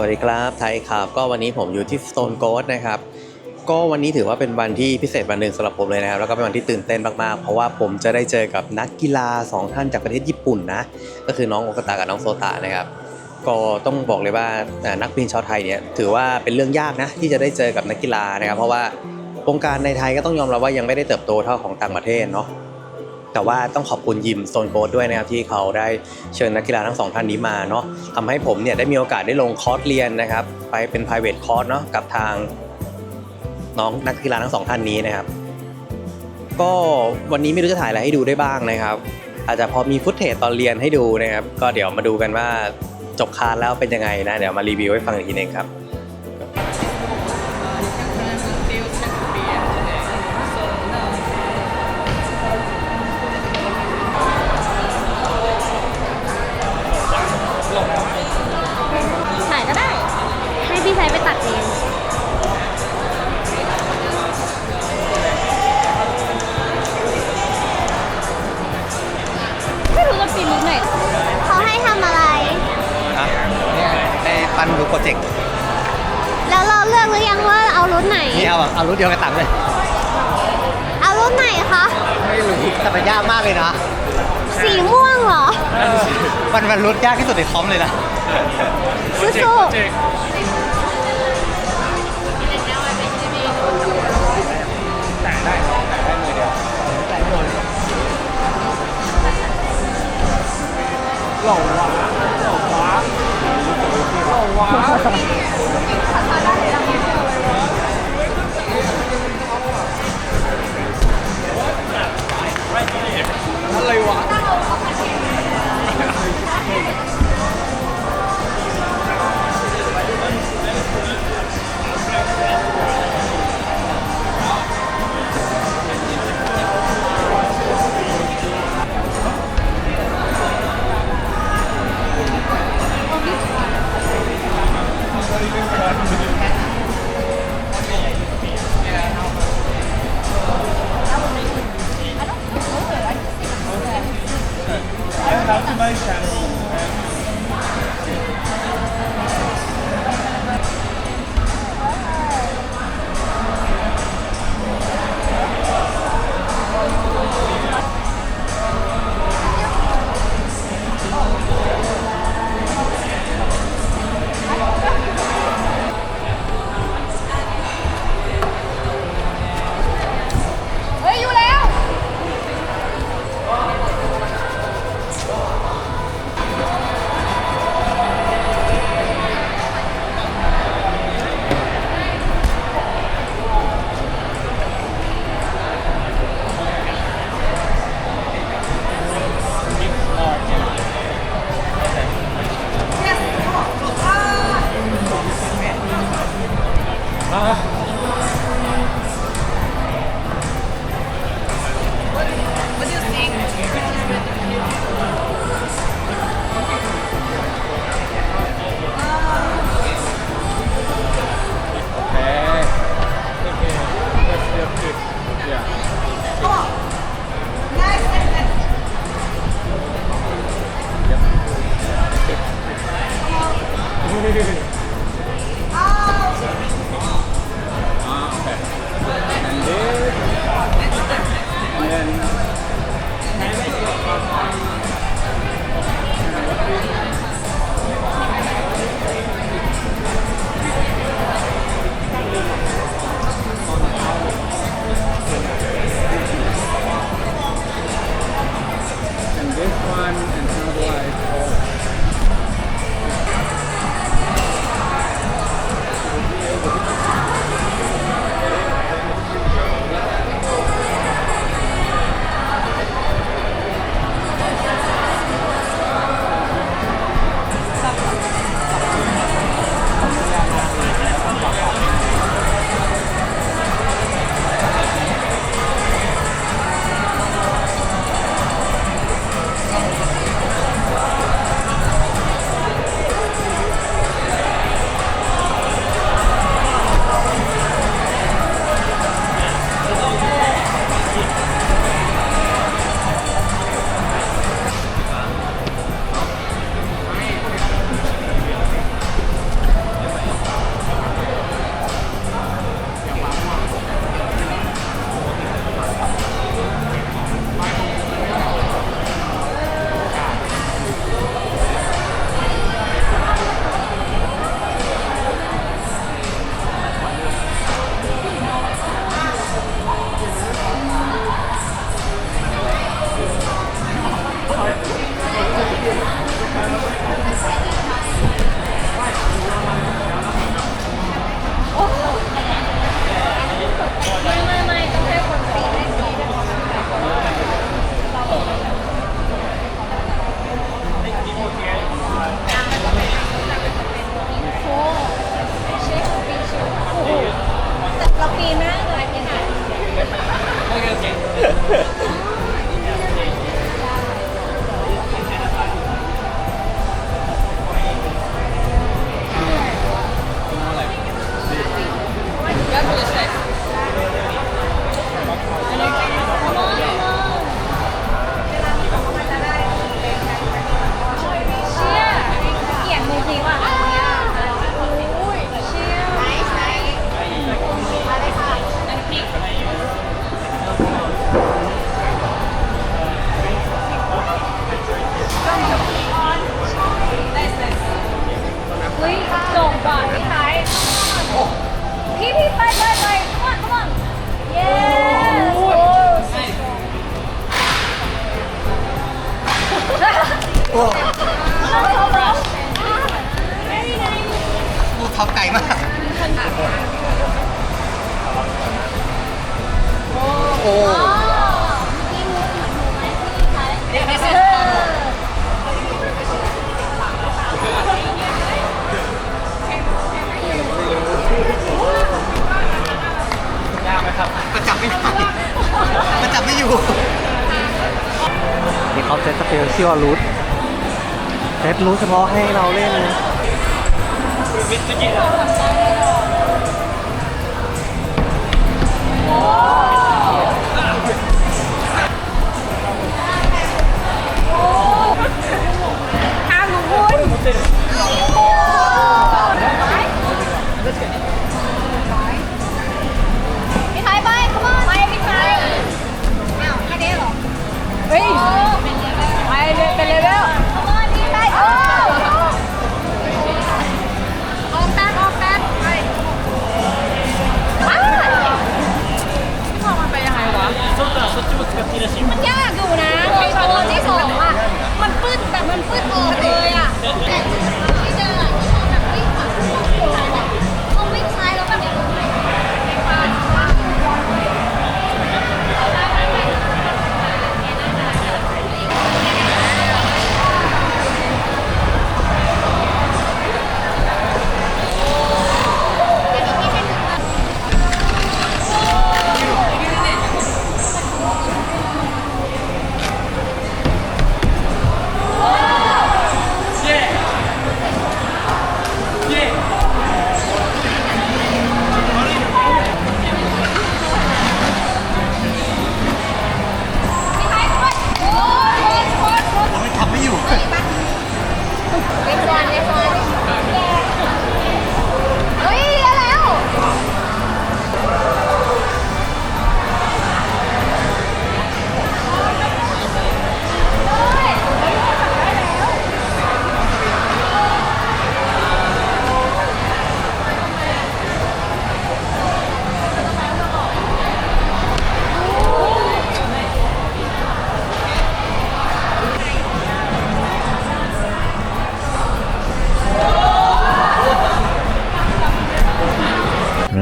วัสดีครับไทยครับก็วันนี้ผมอยู่ที่ Stone Coast นะครับก็วันนี้ถือว่าเป็นวันที่พิเศษวันหนึ่งสำหรับผมเลยนะครับแล้วก็เป็นวันที่ตื่นเต้นมากๆ เพราะว่าผมจะได้เจอกับนักกีฬาสองท่านจากประเทศญี่ปุ่นนะก็คือน้องโอกาตากับน้องโซตะนะครับก็ต้องบอกเลยว่านักบินชาวไทยเนี่ยถือว่าเป็นเรื่องยากนะที่จะได้เจอกับนักกีฬานะครับ เพราะว่าวงการในไทยก็ต้องยอมรับว่ายังไม่ได้เติบโตเท่าของต่างประเทศเนาะ แต่ว่าต้องขอบคุณยิมโซนโค้ดด้วยนะครับที่เขาได้เชิญนักกีฬาทั้งสองท่านนี้มาเนาะทำให้ผมเนี่ยได้มีโอกาสได้ลงคอร์สเรียนนะครับ ไปเป็น private course เนาะกับทางน้องนักกีฬาทั้งสองท่านนี้นะครับ ก็วันนี้ไม่รู้จะถ่ายอะไรให้ดูได้บ้างนะครับ อาจจะพอมีฟุตเทจตอนเรียนให้ดูนะครับ ก็เดี๋ยวมาดูกันว่าจบคาสแล้วเป็นยังไงนะ เดี๋ยวมารีวิวให้ฟังอีกทีหนึงครับ แบบเอารุ่นเดียวกันตังเลย เอารุ่นไหนคะ ไม่รู้แต่มันยากมากเลยนะ สีม่วงเหรอ มันมันรุ่นยากที่สุดในคอมเลยนะสู้ É um pouco mais chato. ท็อปไกลมาก โอ้พี่มูเหมือนหนูไหมพี่ชายเออมันจับไม่ได้มันจับไม่อยู่นี่เขาเซตสเปเชียลรูทเซตรูทเฉพาะให้เราเล่นเล ย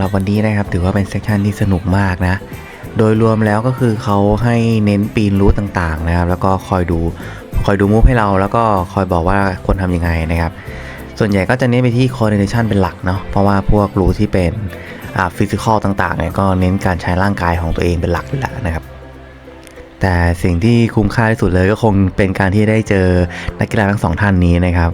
รับวันนี้นะครับ ถือว่าเป็นเซสชันที่สนุกมากนะ โดยรวมแล้วก็คือเขาให้เน้นปีนรูทต่างๆนะครับ แล้วก็คอยดูคอยดูมูฟให้เราแล้วก็คอยบอกว่าควรทำยังไงนะครับ ส่วนใหญ่ก็จะเน้นไปที่ coordination เป็นหลักเนาะเพราะว่าพวกรูทที่เป็นอ่า physical ต่างๆเนี่ยก็เน้นการใช้ร่างกายของตัวเองเป็นหลักอยู่แล้วนะครับแต่สิ่งที่คุ้มค่าที่สุดเลยก็คงเป็นการที่ได้เจอนักกีฬาทั้งสองท่านนี้นะครับ